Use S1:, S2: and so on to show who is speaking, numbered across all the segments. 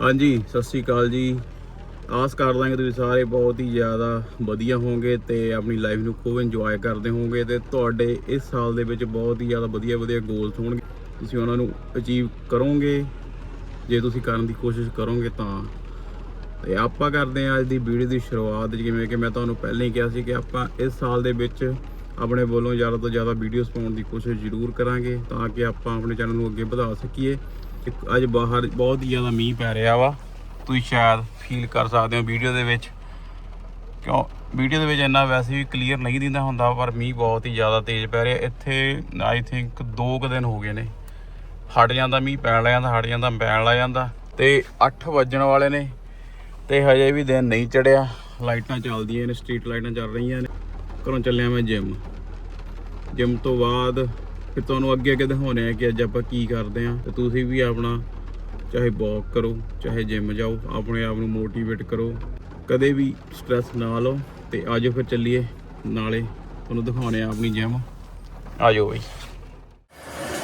S1: ਹਾਂਜੀ, ਸਤਿ ਸ੍ਰੀ ਅਕਾਲ ਜੀ। ਆਸ ਕਰ ਕਿ ਤੁਸੀਂ ਸਾਰੇ ਬਹੁਤ ਹੀ ਜ਼ਿਆਦਾ ਵਧੀਆ ਹੋਵੋਗੇ ਤੇ ਆਪਣੀ ਲਾਈਫ ਨੂੰ ਖੂਬ ਇੰਜੋਏ ਕਰਦੇ ਹੋਵੋਗੇ ਤੇ ਤੁਹਾਡੇ ਇਸ ਸਾਲ ਦੇ ਵਿੱਚ ਬਹੁਤ ਹੀ ਜ਼ਿਆਦਾ ਵਧੀਆ ਵਧੀਆ ਗੋਲਸ ਹੋਣਗੇ। ਤੁਸੀਂ ਉਹਨਾਂ ਨੂੰ ਅਚੀਵ ਕਰੋਗੇ। ਜੇ ਤੁਸੀਂ ਕਰਨ ਦੀ ਕੋਸ਼ਿਸ਼ ਕਰੋਗੇ ਤਾਂ। ਤੇ ਆਪਾਂ ਕਰਦੇ ਹਾਂ ਅੱਜ ਦੀ ਵੀਡੀਓ ਦੀ ਸ਼ੁਰੂਆਤ। ਜਿਵੇਂ ਕਿ ਮੈਂ ਤੁਹਾਨੂੰ ਪਹਿਲਾਂ ਹੀ ਕਿਹਾ ਸੀ ਕਿ ਆਪਾਂ ਇਸ ਸਾਲ ਦੇ ਵਿੱਚ ਆਪਣੇ ਵੱਲੋਂ ਜ਼ਿਆਦਾ ਤੋਂ ਜ਼ਿਆਦਾ ਵੀਡੀਓਜ਼ ਪਾਉਣ ਦੀ ਕੋਸ਼ਿਸ਼ ਜ਼ਰੂਰ ਕਰਾਂਗੇ ਤਾਂ ਕਿ ਆਪਾਂ ਆਪਣੇ ਚੈਨਲ ਨੂੰ ਅੱਗੇ ਵਧਾ ਸਕੀਏ। ਇੱਕ ਅੱਜ ਬਾਹਰ ਬਹੁਤ ਹੀ ਜ਼ਿਆਦਾ ਮੀਂਹ ਪੈ ਰਿਹਾ ਵਾ। ਤੁਸੀਂ ਸ਼ਾਇਦ ਫੀਲ ਕਰ ਸਕਦੇ ਹੋ ਵੀਡੀਓ ਦੇ ਵਿੱਚ। ਕਿਉਂ? ਵੀਡੀਓ ਦੇ ਵਿੱਚ ਇੰਨਾ ਵੈਸੇ ਵੀ ਕਲੀਅਰ ਨਹੀਂ ਦਿੰਦਾ ਹੁੰਦਾ, ਪਰ ਮੀਂਹ ਬਹੁਤ ਹੀ ਜ਼ਿਆਦਾ ਤੇਜ਼ ਪੈ ਰਿਹਾ। ਇੱਥੇ ਆਈ ਥਿੰਕ 2 ਕੁ ਦਿਨ ਹੋ ਗਏ ਨੇ। ਹਟ ਜਾਂਦਾ ਮੀਂਹ, ਪੈਣ ਲੱਗ ਜਾਂਦਾ, ਹਟ ਜਾਂਦਾ, ਪੈਣ ਲੱਗ ਜਾਂਦਾ। ਤੇ 8 ਵੱਜਣ ਵਾਲੇ ਨੇ ਤੇ ਹਜੇ ਵੀ ਦਿਨ ਨਹੀਂ ਚੜਿਆ। ਲਾਈਟਾਂ ਚੱਲਦੀਆਂ ਨੇ ਸਟਰੀਟ ਲਾਈਟਾਂ ਚੱਲ ਰਹੀਆਂ ਨੇ। ਘਰੋਂ ਚੱਲਿਆ ਮੈਂ ਜਿਮ ਜਿਮ ਤੋਂ ਬਾਅਦ ਫਿਰ ਤੁਹਾਨੂੰ ਅੱਗੇ ਅੱਗੇ ਦਿਖਾਉਣੇ ਆ ਕਿ ਅੱਜ ਆਪਾਂ ਕੀ ਕਰਦੇ ਆ ਤੇ ਤੁਸੀਂ ਵੀ ਆਪਣਾ ਚਾਹੇ ਵਾਕ ਕਰੋ, ਚਾਹੇ ਜਿਮ ਜਾਓ, ਆਪਣੇ ਆਪ ਨੂੰ ਮੋਟੀਵੇਟ ਕਰੋ। ਕਦੇ ਵੀ ਸਟ੍ਰੈਸ ਨਾ ਲਓ ਤੇ ਆਜੋ ਫਿਰ ਚੱਲੀਏ। ਨਾਲੇ ਤੁਹਾਨੂੰ ਦਿਖਾਉਣੇ ਆ ਆਪਣੀ ਜਿਮ ਆਜੋ ਬਈ।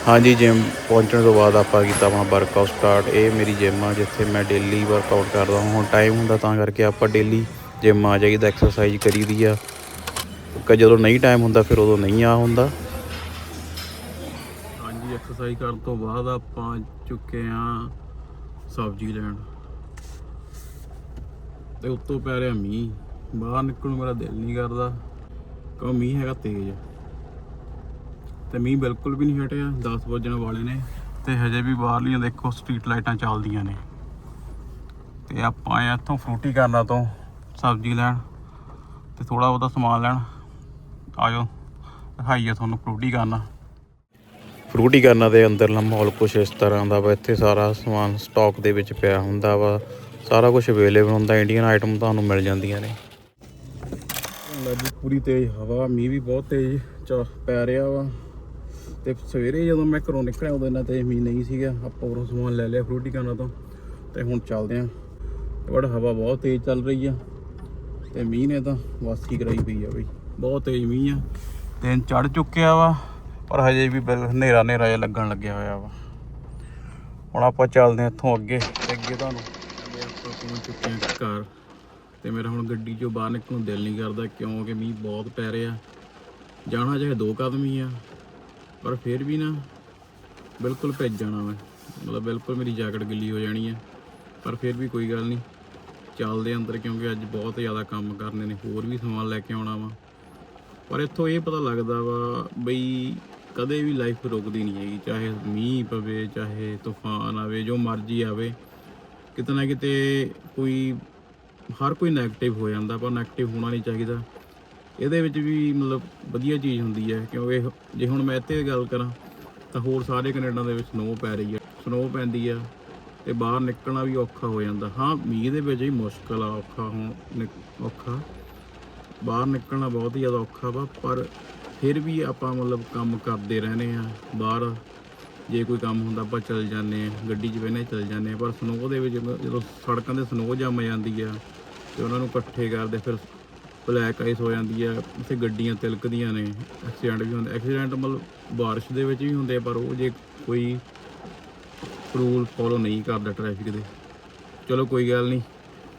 S1: ਹਾਂਜੀ ਜਿਮ ਪਹੁੰਚਣ ਤੋਂ ਬਾਅਦ ਆਪਾਂ ਕੀਤਾ ਆਪਣਾ ਵਰਕਆਊਟ ਸਟਾਰਟ ਇਹ ਮੇਰੀ ਜਿਮ ਆ ਜਿੱਥੇ ਮੈਂ ਡੇਲੀ ਵਰਕਆਊਟ ਕਰਦਾ ਹਾਂ। ਹੁਣ ਟਾਈਮ ਹੁੰਦਾ ਤਾਂ ਕਰਕੇ ਆਪਾਂ ਡੇਲੀ ਜਿਮ ਆ ਜਾਈਦਾ ਐਕਸਰਸਾਈਜ਼ ਕਰੀਦੀ ਆ। ਜਦੋਂ ਨਹੀਂ ਟਾਈਮ ਹੁੰਦਾ, ਫਿਰ ਉਦੋਂ ਨਹੀਂ ਆ ਹੁੰਦਾ। ਹਾਂਜੀ ਕਰਨ ਤੋਂ ਬਾਅਦ ਆਪਾਂ ਚੁੱਕੇ ਆ ਸਬਜ਼ੀ ਲੈਣ। ਤੇ ਉੱਤੋਂ ਪੈ ਰਿਹਾ ਮੀਂਹ। ਬਾਹਰ ਨਿਕਲਣ ਨੂੰ ਮੇਰਾ ਦਿਲ ਨਹੀਂ ਕਰਦਾ। ਕਿਉਂ ਮੀਂਹ ਹੈਗਾ ਤੇਜ਼। ਤੇ ਮੀਂਹ ਬਿਲਕੁਲ ਵੀ ਨਹੀਂ ਹਟਿਆ। 10 ਵਜਣ ਵਾਲੇ ਨੇ। ਤੇ ਹਜੇ ਵੀ ਬਾਹਰਲੀਆਂ ਦੇਖੋ ਸਟਰੀਟ ਲਾਈਟਾਂ ਚੱਲਦੀਆਂ ਨੇ। ਤੇ ਆਪਾਂ ਆਏ ਆ ਇੱਥੋਂ ਫਰੂਟੀ ਕਰਨਾ ਤੋਂ ਸਬਜ਼ੀ ਲੈਣ। ਤੇ ਥੋੜਾ ਬਹੁਤਾ ਸਮਾਨ ਲੈਣ। ਆਜੋ, ਦਿਖਾਈਏ ਤੁਹਾਨੂੰ ਫਰੂਟੀ ਕਰਨਾ। ਫਰੂਟੀ ਕਰਨਾ ਦੇ ਅੰਦਰਲਾ ਮਾਹੌਲ ਕੁਛ ਇਸ ਤਰ੍ਹਾਂ ਦਾ ਵਾ। ਇੱਥੇ ਸਾਰਾ ਸਮਾਨ ਸਟਾਕ ਦੇ ਵਿੱਚ ਪਿਆ ਹੁੰਦਾ ਵਾ। ਸਾਰਾ ਕੁਝ ਅਵੇਲੇਬਲ ਹੁੰਦਾ। ਇੰਡੀਅਨ ਆਈਟਮ ਤੁਹਾਨੂੰ ਮਿਲ ਜਾਂਦੀਆਂ ਨੇ। ਲੱਗੀ ਪੂਰੀ ਤੇਜ਼ ਹਵਾ, ਮੀਂਹ ਵੀ ਬਹੁਤ ਤੇਜ਼ ਚ ਪੈ ਰਿਹਾ ਵਾ। ਤੇ ਸਵੇਰੇ ਜਦੋਂ ਮੈਂ ਘਰੋਂ ਨਿਕਲਿਆ, ਉਦੋਂ ਇੰਨਾ ਤੇਜ਼ ਮੀਂਹ ਨਹੀਂ ਸੀਗਾ। ਆਪਾਂ ਉਰੋਂ ਸਮਾਨ ਲੈ ਲਿਆ ਫਰੂਟੀ ਕਰਨਾ ਤੋਂ। ਤੇ ਹੁਣ ਚੱਲਦੇ ਆਂ। ਬੜਾ ਹਵਾ ਬਹੁਤ ਤੇਜ਼ ਚੱਲ ਰਹੀ ਆ। ਤੇ ਮੀਂਹ ਨੇ ਤਾਂ ਵਾਸੀ ਕਰਾਈ ਪਈ ਆ ਬਈ। ਬਹੁਤ ਤੇਜ਼ ਮੀਂਹ ਆ। ਦਿਨ ਚੜ ਚੁੱਕਿਆ ਵਾ। ਪਰ ਹਜੇ ਵੀ ਬਿਲ ਹਨੇਰਾ ਹਨੇਰਾ ਜਿਹਾ ਲੱਗਣ ਲੱਗਿਆ ਹੋਇਆ ਵਾ। ਹੁਣ ਆਪਾਂ ਚੱਲਦੇ ਹਾਂ ਇੱਥੋਂ ਅੱਗੇ। ਅੱਗੇ ਤੁਹਾਨੂੰ ਆਪਾਂ ਪਹੁੰਚ ਚੁੱਕੇ ਹਾਂ ਘਰ ਤੇ ਮੇਰਾ ਹੁਣ ਗੱਡੀ ਚੋਂ ਬਾਹਰ ਨਿਕਲਣ ਨੂੰ ਦਿਲ ਨਹੀਂ ਕਰਦਾ ਕਿਉਂਕਿ ਮੀਂਹ ਬਹੁਤ ਪੈ ਰਿਹਾ। ਜਾਣਾ ਚਾਹੇ ਦੋ ਕਦਮ ਹੀ ਆ, ਪਰ ਫਿਰ ਵੀ ਨਾ ਬਿਲਕੁਲ ਭਿੱਜ ਜਾਣਾ ਮੈਂ। ਮਤਲਬ ਬਿਲਕੁਲ ਮੇਰੀ ਜੈਕਟ ਗਿੱਲੀ ਹੋ ਜਾਣੀ ਹੈ ਪਰ ਫਿਰ ਵੀ ਕੋਈ ਗੱਲ ਨਹੀਂ। ਚੱਲਦੇ ਅੰਦਰ ਕਿਉਂਕਿ ਅੱਜ ਬਹੁਤ ਜ਼ਿਆਦਾ ਕੰਮ ਕਰਨੇ ਨੇ, ਹੋਰ ਵੀ ਸਮਾਨ ਲੈ ਕੇ ਆਉਣਾ ਵਾ। ਪਰ ਇੱਥੋਂ ਇਹ ਪਤਾ ਲੱਗਦਾ ਵਾ ਬਈ ਕਦੇ ਵੀ ਲਾਈਫ ਰੁਕਦੀ ਨਹੀਂ ਹੈਗੀ, ਚਾਹੇ ਮੀਂਹ ਪਵੇ, ਚਾਹੇ ਤੂਫਾਨ ਆਵੇ, ਜੋ ਮਰਜ਼ੀ ਆਵੇ, ਕਿਤੇ ਨਾ ਕਿਤੇ ਕੋਈ, ਹਰ ਕੋਈ 네ਗੇਟਿਵ ਹੋ ਜਾਂਦਾ, ਪਰ 네ਗੇਟਿਵ ਹੋਣਾ ਨਹੀਂ ਚਾਹੀਦਾ। ਇਹਦੇ ਵਿੱਚ ਵੀ ਮਤਲਬ ਵਧੀਆ ਚੀਜ਼ ਹੁੰਦੀ ਹੈ, ਕਿਉਂਕਿ ਜੇ ਹੁਣ ਮੈਂ ਇੱਥੇ ਗੱਲ ਕਰਾਂ, ਤਾਂ ਹੋਰ ਸਾਰੇ ਕੈਨੇਡਾ ਦੇ ਵਿੱਚ ਸਨੋ ਪੈ ਰਹੀ ਹੈ ਸਨੋ ਪੈਂਦੀ ਆ ਤੇ ਬਾਹਰ ਨਿਕਲਣਾ ਵੀ ਔਖਾ ਹੋ ਜਾਂਦਾ। ਹਾਂ, ਮੀਂਹ ਦੇ ਵਿੱਚ ਹੀ ਮੁਸ਼ਕਲ ਆ, ਔਖਾ ਹੋਣ, ਨਿਕ- ਔਖਾ। ਬਾਹਰ ਨਿਕਲਣਾ ਬਹੁਤ ਹੀ ਜ਼ਿਆਦਾ ਔਖਾ ਵਾ, ਪਰ ਫਿਰ ਵੀ ਆਪਾਂ ਮਤਲਬ ਕੰਮ ਕਰਦੇ ਰਹਿੰਦੇ ਆ ਬਾਹਰ ਜੇ ਕੋਈ ਕੰਮ ਹੁੰਦਾ ਆਪਾਂ ਚੱਲ ਜਾਂਦੇ ਆ ਗੱਡੀ 'ਚ ਬਹਿਨੇ ਚੱਲ ਜਾਂਦੇ ਆ ਪਰ ਸਨੋ ਦੇ ਵਿੱਚ ਜਦੋਂ- ਸੜਕਾਂ ਤੇ ਸਨੋ ਜੰਮ ਜਾਂਦੀ ਆ ਤੇ ਉਹਨਾਂ ਨੂੰ ਇਕੱਠੇ ਕਰਦੇ ਫਿਰ ਬਲੈਕ ਆਈਸ ਹੋ ਜਾਂਦੀ ਆ, ਉੱਥੇ ਗੱਡੀਆਂ ਤਿਲਕਦੀਆਂ ਨੇ, ਐਕਸੀਡੈਂਟ ਵੀ ਹੁੰਦੇ ਐਕਸੀਡੈਂਟ ਮਤਲਬ ਬਾਰਿਸ਼ ਦੇ ਵਿੱਚ ਵੀ ਹੁੰਦੇ ਪਰ ਉਹ ਜੇ ਕੋਈ ਰੂਲ ਫੋਲੋ ਨਹੀਂ ਕਰਦਾ ਟ੍ਰੈਫਿਕ ਦੇ। ਚਲੋ ਕੋਈ ਗੱਲ ਨਹੀਂ,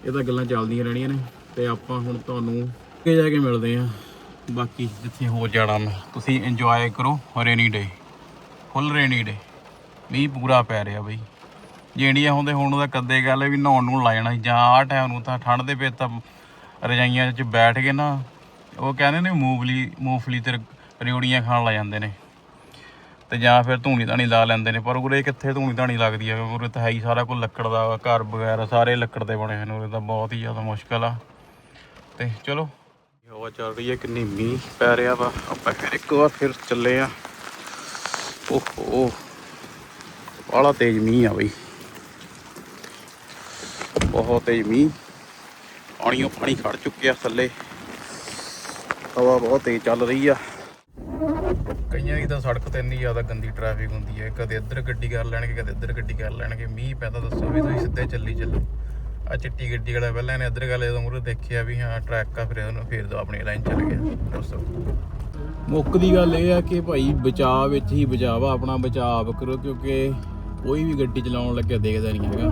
S1: ਇਹ ਤਾਂ ਗੱਲਾਂ ਚੱਲਦੀਆਂ ਰਹਿਣੀਆਂ ਨੇ ਤੇ ਆਪਾਂ ਹੁਣ ਤੁਹਾਨੂੰ ਅੱਗੇ ਜਾ ਕੇ ਮਿਲਦੇ ਆ। ਬਾਕੀ ਜਿੱਥੇ ਹੋਰ ਜਾਣਾ ਮੈਂ ਤੁਸੀਂ ਇੰਜੋਏ ਕਰੋ ਰੇਨੀ ਡੇ ਫੁੱਲ ਰੇਨੀ ਡੇ ਮੀਂਹ ਪੂਰਾ ਪੈ ਰਿਹਾ ਬਈ। ਜੇ ਇੰਡੀਆ ਹੁੰਦੇ ਹੁਣ ਉਹਦਾ ਕਦੇ ਗੱਲ ਵੀ ਨਹਾਉਣ ਨੂੰ ਲਾ ਜਾਣਾ ਸੀ। ਜਾਂ ਆਹ ਟਾਈਮ ਨੂੰ ਤਾਂ ਠੰਡ ਦੇ ਵਿੱਚ ਤਾਂ ਰਜਾਈਆਂ 'ਚ ਬੈਠ ਕੇ ਨਾ ਉਹ ਕਹਿੰਦੇ ਨੇ ਮੂੰਗਫਲੀ ਮੂੰਗਫਲੀ ਤੇ ਰਿਉੜੀਆਂ ਖਾਣ ਲੱਗ ਜਾਂਦੇ ਨੇ। ਤੇ ਜਾਂ ਫਿਰ ਧੂਣੀ ਧਾਣੀ ਲਾ ਲੈਂਦੇ ਨੇ ਪਰ ਉਰੇ ਕਿੱਥੇ ਧੂਣੀ ਧਾਣੀ ਲੱਗਦੀ ਆ ਉਰੇ ਤਾਂ ਹੈ ਹੀ ਸਾਰਾ ਕੁਝ ਲੱਕੜ ਦਾ ਵਾ, ਘਰ ਵਗੈਰਾ ਸਾਰੇ ਲੱਕੜ ਦੇ ਬਣੇ ਹੋਏ ਉਰੇ ਤਾਂ ਬਹੁਤ ਹੀ ਜ਼ਿਆਦਾ ਮੁਸ਼ਕਲ ਆ। ਤੇ ਚਲੋ ਹਵਾ ਚੱਲ ਰਹੀ ਹੈ, ਕਿੰਨੀ ਮੀਂਹ ਪੈ ਰਿਹਾ ਵਾ। ਆਪਾਂ ਫਿਰ ਇੱਕ ਵਾਰ ਫਿਰ ਚੱਲੇ ਆ ਓਹੋ। ਬਾਹਲਾ ਤੇਜ਼ ਮੀਂਹ ਆ ਬਈ। ਬਹੁਤ ਤੇਜ਼ ਮੀਂਹ। ਪਾਣੀਓ ਪਾਣੀ ਖੜ ਚੁੱਕਿਆ ਥੱਲੇ। ਹਵਾ ਬਹੁਤ ਤੇਜ਼ ਚੱਲ ਰਹੀ ਆ। ਕਈਆਂ ਦੀ ਤਾਂ ਸੜਕ ਤੇ ਇੰਨੀ ਜ਼ਿਆਦਾ ਗੰਦੀ ਟ੍ਰੈਫਿਕ ਹੁੰਦੀ ਹੈ। ਕਦੇ ਇੱਧਰ ਗੱਡੀ ਕਰ ਲੈਣਗੇ, ਕਦੇ ਇੱਧਰ ਗੱਡੀ ਕਰ ਲੈਣਗੇ। ਮੀਂਹ ਪੈਂਦਾ ਦੱਸੋ ਵੀ ਤੁਸੀਂ ਸਿੱਧੇ ਚੱਲੀ ਚੱਲੋ। ਆ ਚਿੱਟੀ ਗੱਡੀ ਵਾਲਾ ਪਹਿਲਾਂ ਨੇ ਇੱਧਰ ਗੱਲ ਜਦੋਂ ਮੂਰੇ ਦੇਖਿਆ ਵੀ ਹਾਂ ਟਰੱਕ ਆ, ਫਿਰ ਉਹਨੂੰ ਫੇਰ ਦੋ ਆਪਣੀ ਲਾਈਨ ਚੱਲ ਗਿਆ। ਦੱਸੋ। ਮੁੱਕ ਦੀ ਗੱਲ ਇਹ ਆ ਕਿ ਭਾਈ ਬਚਾਅ ਵਿੱਚ ਹੀ ਬਚਾਵਾ ਆਪਣਾ ਬਚਾਅ ਆਪ ਕਰੋ, ਕਿਉਂਕਿ ਕੋਈ ਵੀ ਗੱਡੀ ਚਲਾਉਣ ਲੱਗਿਆ ਦੇਖਦਾ ਨਹੀਂ ਹੈਗਾ।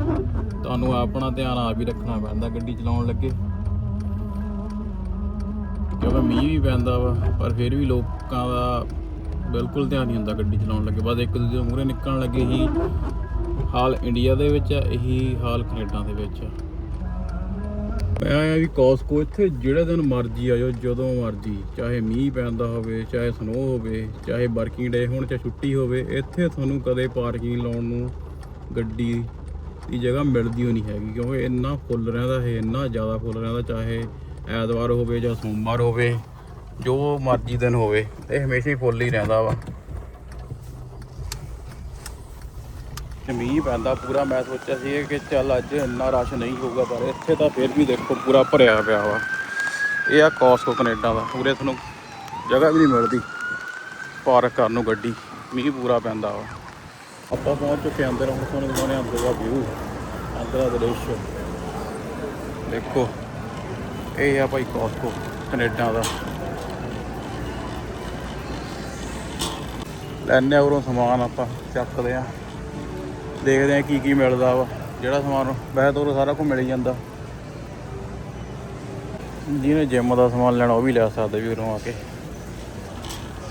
S1: ਤੁਹਾਨੂੰ ਆਪਣਾ ਧਿਆਨ ਆਪ ਹੀ ਰੱਖਣਾ ਪੈਂਦਾ ਗੱਡੀ ਚਲਾਉਣ ਲੱਗੇ। ਕਿਉਂਕਿ ਮੀਂਹ ਵੀ ਪੈਂਦਾ ਵਾ, ਪਰ ਫਿਰ ਵੀ ਲੋਕਾਂ ਦਾ ਬਿਲਕੁਲ ਧਿਆਨ ਨਹੀਂ ਹੁੰਦਾ ਗੱਡੀ ਚਲਾਉਣ ਲੱਗੇ। ਬਸ ਇੱਕ ਦੂਜੇ ਮੂਹਰੇ ਨਿਕਲਣ ਲੱਗੇ ਹੀ। ਹਾਲ ਇੰਡੀਆ ਦੇ ਵਿੱਚ ਆ, ਇਹੀ ਹਾਲ ਕੈਨੇਡਾ ਦੇ ਵਿੱਚ ਆ। ਮੈਂ ਆਇਆ ਵੀ ਕੋਸਕੋ, ਇੱਥੇ ਜਿਹੜੇ ਦਿਨ ਮਰਜ਼ੀ ਆਇਓ ਜਦੋਂ ਮਰਜ਼ੀ, ਚਾਹੇ ਮੀਂਹ ਪੈਂਦਾ ਹੋਵੇ, ਚਾਹੇ ਸਨੋ ਹੋਵੇ, ਚਾਹੇ ਵਰਕਿੰਗ ਡੇ ਹੋਣ, ਚਾਹੇ ਛੁੱਟੀ ਹੋਵੇ, ਇੱਥੇ ਤੁਹਾਨੂੰ ਕਦੇ ਪਾਰਕਿੰਗ ਲਾਉਣ ਨੂੰ ਗੱਡੀ ਦੀ ਜਗ੍ਹਾ ਮਿਲਦੀ ਓ ਨਹੀਂ ਹੈਗੀ, ਕਿਉਂਕਿ ਇੰਨਾ ਫੁੱਲ ਰਹਿੰਦਾ ਹੈ, ਇੰਨਾ ਜ਼ਿਆਦਾ ਫੁੱਲ ਰਹਿੰਦਾ, ਚਾਹੇ ਐਤਵਾਰ ਹੋਵੇ ਜਾਂ ਸੋਮਵਾਰ ਹੋਵੇ, ਜੋ ਮਰਜ਼ੀ ਦਿਨ ਹੋਵੇ, ਇਹ ਹਮੇਸ਼ਾ ਹੀ ਫੁੱਲ ਹੀ ਰਹਿੰਦਾ ਵਾ। ਤੇ ਮੀਂਹ ਪੈਂਦਾ, ਪੂਰਾ ਮੈਂ ਸੋਚਿਆ ਸੀ ਕਿ ਚੱਲ ਅੱਜ ਇੰਨਾ ਰਸ਼ ਨਹੀਂ ਹੋਊਗਾ, ਪਰ ਇੱਥੇ ਤਾਂ ਫਿਰ ਵੀ ਦੇਖੋ ਪੂਰਾ ਭਰਿਆ ਪਿਆ ਵਾ। ਇਹ ਆ ਕੋਸਕੋ ਕੈਨੇਡਾ ਦਾ ਪੂਰੇ ਤੁਹਾਨੂੰ ਜਗ੍ਹਾ ਵੀ ਨਹੀਂ ਮਿਲਦੀ। ਪਾਰਕ ਕਰਨ ਨੂੰ ਗੱਡੀ, ਮੀਂਹ ਪੂਰਾ ਪੈਂਦਾ ਵਾ। ਆਪਾਂ ਪਹੁੰਚ ਚੁੱਕੇ ਹਾਂ ਅੰਦਰ, ਹੁਣ ਤੁਹਾਨੂੰ ਦਿਖਾਉਂਦੇ ਅੰਦਰ ਦਾ ਵਿਊ ਅੰਦਰ ਦਾ ਦ੍ਰਿਸ਼। ਦੇਖੋ, ਇਹ ਆ ਭਾਈ ਕੋਸਕੋ ਕੈਨੇਡਾ ਦਾ। ਲੈਣੇ ਉਰੋਂ ਸਮਾਨ ਆਪਾਂ, ਚੱਕਦੇ ਆ ਦੇਖਦੇ ਆ ਕੀ ਕੀ ਮਿਲਦਾ ਵਾ, ਜਿਹੜਾ ਸਮਾਨ ਵੈਸੇ ਤਾਂ ਸਾਰਾ ਕੁਝ ਮਿਲ ਜਾਂਦਾ। ਜਿਹਨੇ ਜਿਮ ਦਾ ਸਮਾਨ ਲੈਣਾ ਉਹ ਵੀ ਲੈ ਸਕਦੇ ਵੀ ਉਰੋਂ ਆ ਕੇ।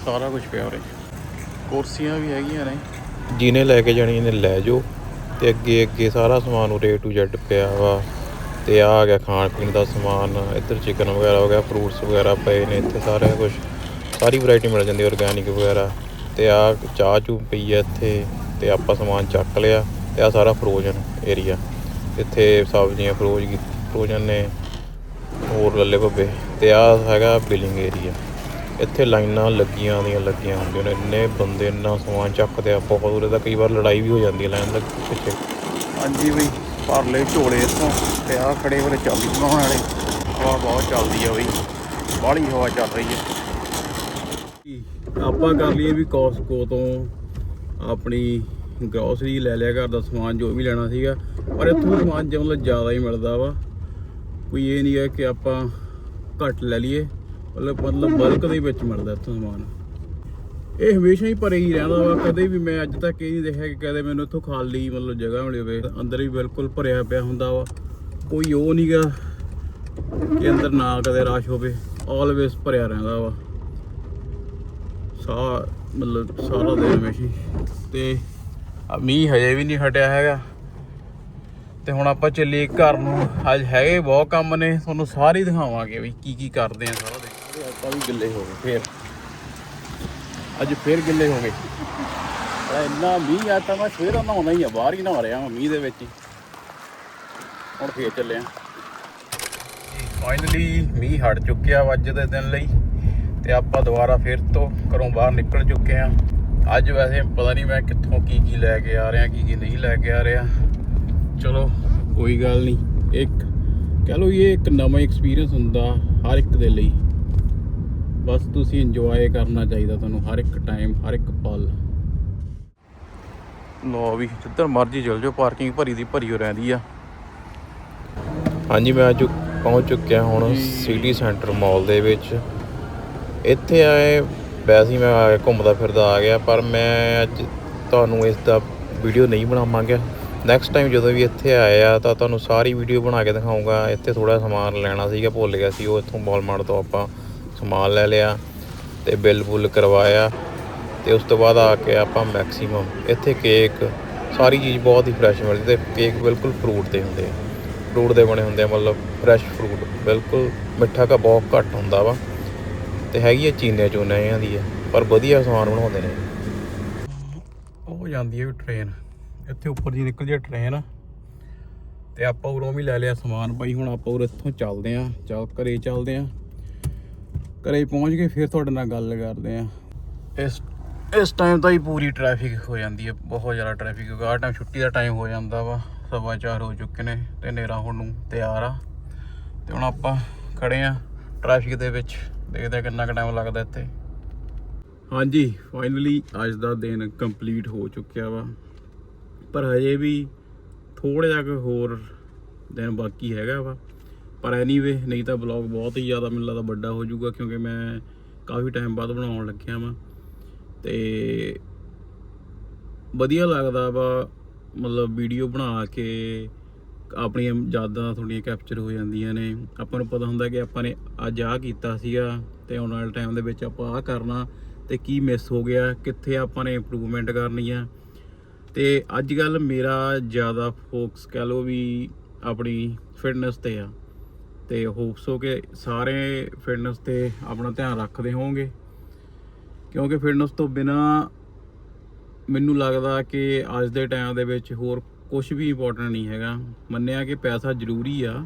S1: ਸਾਰਾ ਕੁਝ ਪਿਆ ਉਰੇ। ਕੁਰਸੀਆਂ ਵੀ ਹੈਗੀਆਂ ਨੇ।
S2: ਜਿਹਨੇ ਲੈ ਕੇ ਜਾਣੀ ਨੇ ਲੈ ਜਾਓ। ਤੇ ਅੱਗੇ ਅੱਗੇ ਸਾਰਾ ਸਮਾਨ ਉਰੇ ਟੂ ਜ਼ੈਡ ਪਿਆ ਵਾ। ਤੇ ਆ ਆ ਗਿਆ ਖਾਣ ਪੀਣ ਦਾ ਸਮਾਨ, ਇੱਧਰ ਚਿਕਨ ਵਗੈਰਾ ਹੋ ਗਿਆ ਫਰੂਟਸ ਵਗੈਰਾ ਪਏ ਨੇ ਇੱਥੇ ਸਾਰਾ ਕੁਝ ਸਾਰੀ ਵੈਰਾਈਟੀ ਮਿਲ ਜਾਂਦੀ ਆਰਗੈਨਿਕ ਵਗੈਰਾ। ਤੇ ਆ ਚਾਹ ਚੂ ਪਈ ਆ ਇੱਥੇ। ਤੇ ਆਪਾਂ ਸਮਾਨ ਚੱਕ ਲਿਆ ਤੇ ਆ ਸਾਰਾ ਫਰੋਜ਼ਨ ਏਰੀਆ ਇੱਥੇ ਸਬਜ਼ੀਆਂ ਫਰੋਜ਼ ਫਰੋਜ਼ਨ ਨੇ ਹੋਰ ਲੱਲੇ ਭੱਬੇ। ਤੇ ਆ ਹੈਗਾ ਬਿਲਿੰਗ ਏਰੀਆ ਇੱਥੇ ਲਾਈਨਾਂ ਲੱਗੀਆਂ ਦੀਆਂ ਲੱਗੀਆਂ ਹੁੰਦੀਆਂ ਨੇ। ਇੰਨੇ ਬੰਦੇ ਇੰਨਾ ਸਮਾਨ ਚੱਕਦੇ ਆ ਬਹੁਤ ਉਰੇ ਤਾਂ ਕਈ ਵਾਰ ਲੜਾਈ ਵੀ ਹੋ ਜਾਂਦੀ ਹੈ ਲਾਈਨ ਦੇ ਪਿੱਛੇ।
S1: ਹਾਂਜੀ ਬਈ ਭਰ ਲਏ ਝੋਲੇ ਇੱਥੋਂ ਤੇ ਆ ਖੜੇ ਹੋਲੇ ਚਾਬੀ ਬਣਾਉਣ ਵਾਲੇ। ਹਵਾ ਬਹੁਤ ਚੱਲਦੀ ਆ ਬਈ। ਬਾਹਲੀ ਹਵਾ ਚੱਲ ਰਹੀ ਹੈ ਆਪਾਂ ਕਰ ਲਈਏ ਵੀ ਕੋਸਕੋ ਤੋਂ ਆਪਣੀ ਗਰੋਸਰੀ ਲੈ ਲਿਆ ਘਰ ਦਾ ਸਮਾਨ ਜੋ ਵੀ ਲੈਣਾ ਸੀਗਾ। ਪਰ ਇੱਥੋਂ ਸਮਾਨ ਜਿਵੇਂ ਮਤਲਬ ਜ਼ਿਆਦਾ ਹੀ ਮਿਲਦਾ ਵਾ। ਕੋਈ ਇਹ ਨਹੀਂ ਹੈ ਕਿ ਆਪਾਂ ਘੱਟ ਲੈ ਲਈਏ। ਮਤਲਬ ਮਤਲਬ ਬਲਕ ਦੇ ਵਿੱਚ ਮਿਲਦਾ ਇੱਥੋਂ ਸਮਾਨ। ਇਹ ਹਮੇਸ਼ਾ ਹੀ ਭਰੇ ਹੀ ਰਹਿੰਦਾ ਵਾ। ਕਦੇ ਵੀ ਮੈਂ ਅੱਜ ਤੱਕ ਇਹ ਨਹੀਂ ਦੇਖਿਆ ਕਿ ਕਦੇ ਮੈਨੂੰ ਇੱਥੋਂ ਖਾਲੀ ਮਤਲਬ ਜਗ੍ਹਾ ਮਿਲੀ ਹੋਵੇ। ਅੰਦਰ ਵੀ ਬਿਲਕੁਲ ਭਰਿਆ ਪਿਆ ਹੁੰਦਾ ਵਾ। ਕੋਈ ਉਹ ਨਹੀਂਗਾ ਕਿ ਅੰਦਰ ਨਾ ਕਦੇ ਰਸ਼ ਹੋਵੇ। ਆਲਵੇਸ ਭਰਿਆ ਰਹਿੰਦਾ ਵਾ। ਸਾ ਮਤਲਬ ਸਾਰਾ ਦਿਨ ਹਮੇਸ਼ਾ ਹੀ। ਤੇ ਆ ਮੀਂਹ ਹਜੇ ਵੀ ਨਹੀਂ ਹਟਿਆ ਹੈਗਾ। ਤੇ ਹੁਣ ਆਪਾਂ ਚੱਲੀਏ ਘਰ ਨੂੰ। ਅੱਜ ਹੈਗੇ ਬਹੁਤ ਕੰਮ ਨੇ ਤੁਹਾਨੂੰ ਸਾਰੇ ਦਿਖਾਵਾਂਗੇ ਵੀ ਕੀ ਕੀ ਕਰਦੇ ਆ ਸਾਰਾ ਦਿਨ। ਆਪਾਂ ਵੀ ਗਿੱਲੇ ਹੋ ਗਏ। ਫੇਰ। ਅੱਜ ਫੇਰ ਗਿੱਲੇ ਹੋ ਗਏ। ਇੰਨਾ ਮੀਂਹ ਆ ਤਾਂ ਮੈਂ ਸਵੇਰ ਨਹਾਉਣਾ ਹੀ ਆ ਬਾਹਰ ਹੀ ਨਹਾ ਰਿਹਾ ਹਾਂ ਮੀਂਹ ਦੇ ਵਿੱਚ ਹੀ। ਹੁਣ ਫੇਰ ਚੱਲੇ ਆ। ਫਾਈਨਲੀ ਮੀਂਹ ਹਟ ਚੁੱਕਿਆ ਅੱਜ ਦੇ ਦਿਨ ਲਈ। ਤੇ ਆਪਾਂ ਦੁਬਾਰਾ ਫਿਰ ਤੋਂ ਘਰੋਂ ਬਾਹਰ ਨਿਕਲ ਚੁੱਕੇ ਆ। ਅੱਜ ਵੈਸੇ ਪਤਾ ਨਹੀਂ ਮੈਂ ਕਿੱਥੋਂ ਕੀ ਕੀ ਲੈ ਕੇ ਆ ਰਿਹਾ, ਕੀ ਕੀ ਨਹੀਂ ਲੈ ਕੇ ਆ ਰਿਹਾ। ਚਲੋ, ਕੋਈ ਗੱਲ ਨਹੀਂ। ਇੱਕ, ਕਹ ਲਓ ਇਹ ਇੱਕ ਨਵਾਂ ਐਕਸਪੀਰੀਅੰਸ ਹੁੰਦਾ ਹਰ ਇੱਕ ਦੇ ਲਈ। ਬਸ ਤੁਸੀਂ ਇੰਜੋਏ ਕਰਨਾ ਚਾਹੀਦਾ ਤੁਹਾਨੂੰ ਹਰ ਇੱਕ ਟਾਈਮ ਹਰ ਇੱਕ ਪਲ। ਲੋ ਵੀ, ਜਿੱਧਰ ਮਰਜ਼ੀ ਚਲ ਜਾਓ ਪਾਰਕਿੰਗ ਭਰੀ ਦੀ ਭਰੀ ਹੋ ਰਹਿੰਦੀ ਆ।
S2: ਹਾਂਜੀ, ਮੈਂ ਅੱਜ ਪਹੁੰਚ ਚੁੱਕਿਆ ਹੁਣ ਸਿਟੀ ਸੈਂਟਰ ਮਾਲ ਦੇ ਵਿੱਚ। ਇੱਥੇ ਆਏ ਵੈਸੇ ਹੀ ਮੈਂ ਆ ਕੇ ਘੁੰਮਦਾ ਫਿਰਦਾ ਆ ਗਿਆ, ਪਰ ਮੈਂ ਅੱਜ ਤੁਹਾਨੂੰ ਇਸ ਦਾ ਵੀਡੀਓ ਨਹੀਂ ਬਣਾਵਾਂਗਾ। ਨੈਕਸਟ ਟਾਈਮ ਜਦੋਂ ਵੀ ਇੱਥੇ ਆਇਆ ਤਾਂ ਤੁਹਾਨੂੰ ਸਾਰੀ ਵੀਡੀਓ ਬਣਾ ਕੇ ਦਿਖਾਊਂਗਾ। ਇੱਥੇ ਥੋੜਾ ਸਮਾਨ ਲੈਣਾ ਸੀਗਾ, ਭੁੱਲ ਗਿਆ ਸੀ, ਉਹ ਇੱਥੋਂ ਵਾਲਮਾਰਟ ਤੋਂ ਆਪਾਂ ਸਮਾਨ ਲੈ ਲਿਆ ਤੇ ਬਿੱਲ ਬੁੱਲ ਕਰਵਾਇਆ ਤੇ ਉਸ ਤੋਂ ਬਾਅਦ ਆ ਕੇ ਆਪਾਂ ਮੈਕਸਿਮਮ ਇੱਥੇ ਕੇਕ ਸਾਰੀ ਚੀਜ਼ ਬਹੁਤ ਹੀ ਫਰੈਸ਼ ਮਿਲਦੀ ਤੇ ਕੇਕ ਬਿਲਕੁਲ ਫਰੂਟ ਦੇ ਹੁੰਦੇ ਆ। ਫਰੂਟ ਦੇ ਬਣੇ ਹੁੰਦੇ ਆ, ਮਤਲਬ ਫਰੈਸ਼ ਫਰੂਟ ਬਿਲਕੁਲ ਮਿੱਠਾ ਕਾ ਬਹੁਤ ਘੱਟ ਹੁੰਦਾ ਵਾ। ਤੇ ਹੈਗੀ ਆ ਚੀਨੇ ਚੂਨੇ ਇਹਨਾਂ ਦੀ ਆ, ਪਰ ਵਧੀਆ ਸਮਾਨ ਬਣਾਉਂਦੇ ਨੇ।
S1: ਉਹ ਜਾਂਦੀ ਹੈ ਵੀ ਟ੍ਰੇਨ ਇੱਥੇ ਉੱਪਰ ਦੀ ਨਿਕਲ ਹੈ ਟ੍ਰੇਨ ਤੇ ਆਪਾਂ ਉਰੋਂ ਵੀ ਲੈ ਲਿਆ ਸਮਾਨ। ਭਾਈ ਹੁਣ ਆਪਾਂ ਉਰ ਇੱਥੋਂ ਚੱਲਦੇ ਆਂ। ਚੱਲ, ਘਰੇ ਚੱਲਦੇ ਆਂ। ਘਰੇ ਪਹੁੰਚ ਕੇ ਫਿਰ ਤੁਹਾਡੇ ਨਾਲ ਗੱਲ ਕਰਦੇ ਆਂ। ਇਸ ਇਸ ਟਾਈਮ ਤਾਂ ਹੀ ਪੂਰੀ ਟ੍ਰੈਫਿਕ ਹੋ ਜਾਂਦੀ ਹੈ ਬਹੁਤ ਜ਼ਿਆਦਾ ਟ੍ਰੈਫਿਕ ਕਿਉਂਕਿ ਆਹ ਟਾਈਮ ਛੁੱਟੀ ਦਾ ਟਾਈਮ ਹੋ ਜਾਂਦਾ ਵਾ। ਸਵਾ ਚਾਰ ਹੋ ਚੁੱਕੇ ਨੇ ਤੇ ਹਨੇਰਾ ਹੁਣ ਨੂੰ ਤਿਆਰ ਆ। ਤੇ ਹੁਣ ਆਪਾਂ ਖੜੇ ਆਂ ਟ੍ਰੈਫਿਕ ਦੇ ਵਿੱਚ। ਦੇਖਦੇ ਆ ਕਿੰਨਾ ਕੁ ਟਾਈਮ ਲੱਗਦਾ ਇੱਥੇ। ਹਾਂਜੀ ਫਾਈਨਲੀ ਅੱਜ ਦਾ ਦਿਨ ਕੰਪਲੀਟ ਹੋ ਚੁੱਕਿਆ ਵਾ। ਪਰ ਹਜੇ ਵੀ ਥੋੜਾ ਜਿਹਾ ਕੁ ਹੋਰ ਦਿਨ ਬਾਕੀ ਹੈਗਾ ਵਾ। ਪਰ ਐਨੀਵੇ ਨਹੀਂ ਤਾਂ ਬਲੌਗ ਬਹੁਤ ਹੀ ਜ਼ਿਆਦਾ ਮੈਨੂੰ ਲੱਗਦਾ ਵੱਡਾ ਹੋ ਜਾਊਗਾ, ਕਿਉਂਕਿ ਮੈਂ ਕਾਫੀ ਟਾਈਮ ਬਾਅਦ ਬਣਾਉਣ ਲੱਗਿਆ ਵਾਂ। ਤੇ ਵਧੀਆ ਲੱਗਦਾ ਵਾ, ਮਤਲਬ ਵੀਡੀਓ ਬਣਾ ਕੇ ਆਪਣੀਆਂ ਯਾਦਾਂ ਤੁਹਾਡੀਆਂ ਕੈਪਚਰ ਹੋ ਜਾਂਦੀਆਂ ਨੇ। ਆਪਾਂ ਨੂੰ ਪਤਾ ਹੁੰਦਾ ਕਿ ਆਪਾਂ ਨੇ ਅੱਜ ਆਹ ਕੀਤਾ ਸੀਗਾ ਤੇ ਆਉਣ ਵਾਲੇ ਟਾਈਮ ਦੇ ਵਿੱਚ ਆਪਾਂ ਆਹ ਕਰਨਾ ਤੇ ਕੀ ਮਿਸ ਹੋ ਗਿਆ, ਕਿੱਥੇ ਆਪਾਂ ਨੇ ਇੰਪਰੂਵਮੈਂਟ ਕਰਨੀ ਆ। ਤੇ ਅੱਜ ਕੱਲ ਮੇਰਾ ਜ਼ਿਆਦਾ ਫੋਕਸ ਕਹ ਲਓ ਵੀ ਆਪਣੀ ਫਿਟਨੈਸ ਤੇ ਆ। ਤੇ ਹੋਪਸ ਹੋ ਕਿ ਸਾਰੇ ਫਿਟਨੈਸ ਤੇ ਆਪਣਾ ਧਿਆਨ ਰੱਖਦੇ ਹੋਵੋਗੇ ਕਿਉਂਕਿ ਫਿਟਨੈਸ ਤੋਂ ਬਿਨਾ ਮੈਨੂੰ ਲੱਗਦਾ ਕਿ ਅੱਜ ਦੇ ਟਾਈਮ ਦੇ ਵਿੱਚ ਹੋਰ ਕੁਝ ਵੀ ਇੰਪੋਰਟੈਂਟ ਨਹੀਂ ਹੈਗਾ। ਮੰਨਿਆ ਕਿ ਪੈਸਾ ਜ਼ਰੂਰੀ ਆ,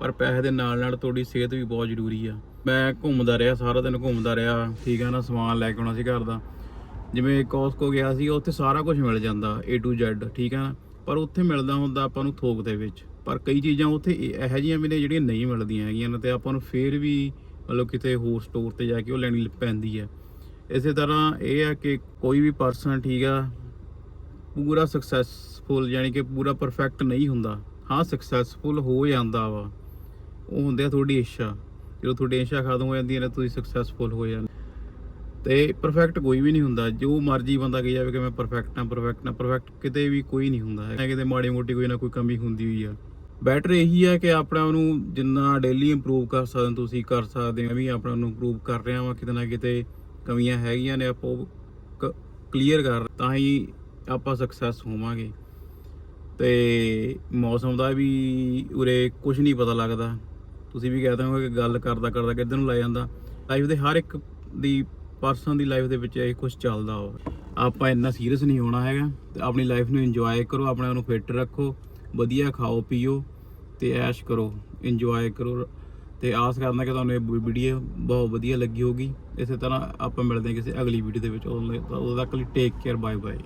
S1: ਪਰ ਪੈਸੇ ਦੇ ਨਾਲ ਨਾਲ ਤੁਹਾਡੀ ਸਿਹਤ ਵੀ ਬਹੁਤ ਜ਼ਰੂਰੀ ਆ। ਮੈਂ ਘੁੰਮਦਾ ਰਿਹਾ, ਸਾਰਾ ਦਿਨ ਘੁੰਮਦਾ ਰਿਹਾ, ਠੀਕ ਆ ਨਾ, ਸਮਾਨ ਲੈ ਕੇ ਆਉਣਾ ਸੀ ਘਰ ਦਾ। ਜਿਵੇਂ ਕੋਸਕੋ ਗਿਆ ਸੀ, ਉੱਥੇ ਸਾਰਾ ਕੁਝ ਮਿਲ ਜਾਂਦਾ, A to Z, ਠੀਕ ਆ ਨਾ? ਪਰ ਉੱਥੇ ਮਿਲਦਾ ਹੁੰਦਾ ਆਪਾਂ ਨੂੰ ਥੋਕ ਦੇ ਵਿੱਚ। ਪਰ ਕਈ ਚੀਜ਼ਾਂ ਉੱਥੇ ਇਹ- ਇਹੋ ਜਿਹੀਆਂ ਵੀ ਨੇ ਜਿਹੜੀਆਂ ਨਹੀਂ ਮਿਲਦੀਆਂ ਹੈਗੀਆਂ ਨੇ ਤੇ ਆਪਾਂ ਨੂੰ ਫੇਰ ਵੀ ਮਤਲਬ ਕਿਤੇ ਹੋਰ ਸਟੋਰ ਤੇ ਜਾ ਕੇ ਉਹ ਲੈਣੀ ਪੈਂਦੀ ਹੈ ਇਸੇ ਤਰ੍ਹਾਂ ਇਹ ਆ ਕਿ ਕੋਈ ਵੀ ਪਰਸਨ ਠੀਕ ਆ, ਪੂਰਾ ਸਕਸੈਸਫੁਲ ਯਾਨੀ ਕਿ ਪੂਰਾ ਪਰਫੈਕਟ ਨਹੀਂ ਹੁੰਦਾ। ਹਾਂ ਸਕਸੈਸਫੁਲ ਹੋ ਜਾਂਦਾ ਵਾ। ਉਹ ਹੁੰਦੇ ਆ ਤੁਹਾਡੀ ਇੱਛਾ। ਜਦੋਂ ਤੁਹਾਡੀ ਇੱਛਾ ਖਤਮ ਹੋ ਜਾਂਦੀ ਹੈ ਨਾ, ਤੁਸੀਂ ਸਕਸੈਸਫੁਲ ਹੋ ਜਾਂਦੇ ਤੇ ਪਰਫੈਕਟ ਕੋਈ ਵੀ ਨਹੀਂ ਹੁੰਦਾ। ਜੋ ਮਰਜ਼ੀ ਬੰਦਾ ਕਹੀ ਜਾਵੇ ਕਿ ਮੈਂ ਪਰਫੈਕਟ ਹਾਂ ਪਰਫੈਕਟ ਹਾਂ ਪਰਫੈਕਟ ਕਿਤੇ ਵੀ ਕੋਈ ਨਹੀਂ ਹੁੰਦਾ। ਹੈ ਕਿਤੇ ਮਾੜੀ ਮੋਟੀ ਕੋਈ ਨਾ ਕੋਈ ਕਮੀ ਹੁੰਦੀ ਹੋਈ ਆ। ਬੈਟਰ ਇਹੀ ਹੈ ਕਿ ਆਪਣਾ ਉਹਨੂੰ ਜਿੰਨਾ ਡੇਲੀ ਇੰਪਰੂਵ ਕਰ ਸਕਦੇ ਤੁਸੀਂ, ਕਰ ਸਕਦੇ ਹੋ। ਵੀ ਆਪਣਾ ਆਪ ਨੂੰ ਇੰਪਰੂਵ ਕਰ ਰਿਹਾ ਹਾਂ ਕਿਤੇ ਨਾ ਕਿਤੇ। ਕਮੀਆਂ ਹੈਗੀਆਂ ਨੇ, ਆਪਾਂ ਕਲੀਅਰ ਕਰ ਤਾਂ ਹੀ ਆਪਾਂ ਸਕਸੈਸ ਹੋਵਾਂਗੇ। ਤੇ ਮੌਸਮ ਦਾ ਵੀ ਉਰੇ ਕੁਝ ਨਹੀਂ ਪਤਾ ਲੱਗਦਾ। ਤੁਸੀਂ ਵੀ ਕਹਿ ਹੋ ਕਿ ਗੱਲ ਕਰਦਾ ਕਰਦਾ ਕਿੱਧਰ ਨੂੰ ਲੈ ਜਾਂਦਾ। ਲਾਈਫ ਦੇ ਹਰ ਇੱਕ ਦੀ ਪਰਸਨ ਦੀ ਲਾਈਫ ਦੇ ਵਿੱਚ ਇਹ ਕੁਝ ਚੱਲਦਾ ਹੋ ਆਪਾਂ ਇੰਨਾ ਸੀਰੀਅਸ ਨਹੀਂ ਹੋਣਾ ਹੈਗਾ। ਤੇ ਆਪਣੀ ਲਾਈਫ ਨੂੰ ਇੰਜੋਏ ਕਰੋ, ਆਪਣੇ ਆਪ ਨੂੰ ਫਿੱਟ ਰੱਖੋ, ਵਧੀਆ ਖਾਓ, ਪੀਓ ਤੇ ਐਸ਼ ਕਰੋ ਇੰਜੋਏ ਕਰੋ। ਤੇ ਆਸ ਕਰਦਾ ਕਿ ਤੁਹਾਨੂੰ ਇਹ ਵੀਡੀਓ ਬਹੁਤ ਵਧੀਆ ਲੱਗੀ ਹੋਗੀ ਇਸੇ ਤਰ੍ਹਾਂ ਆਪਾਂ ਮਿਲਦੇ ਹਾਂ ਕਿਸੇ ਅਗਲੀ ਵੀਡੀਓ ਦੇ ਵਿੱਚ। ਉਦੋਂ ਲਈ- ਉਦੋਂ ਤੱਕ ਲਈ ਟੇਕ ਕੇਅਰ ਬਾਏ ਬਾਏ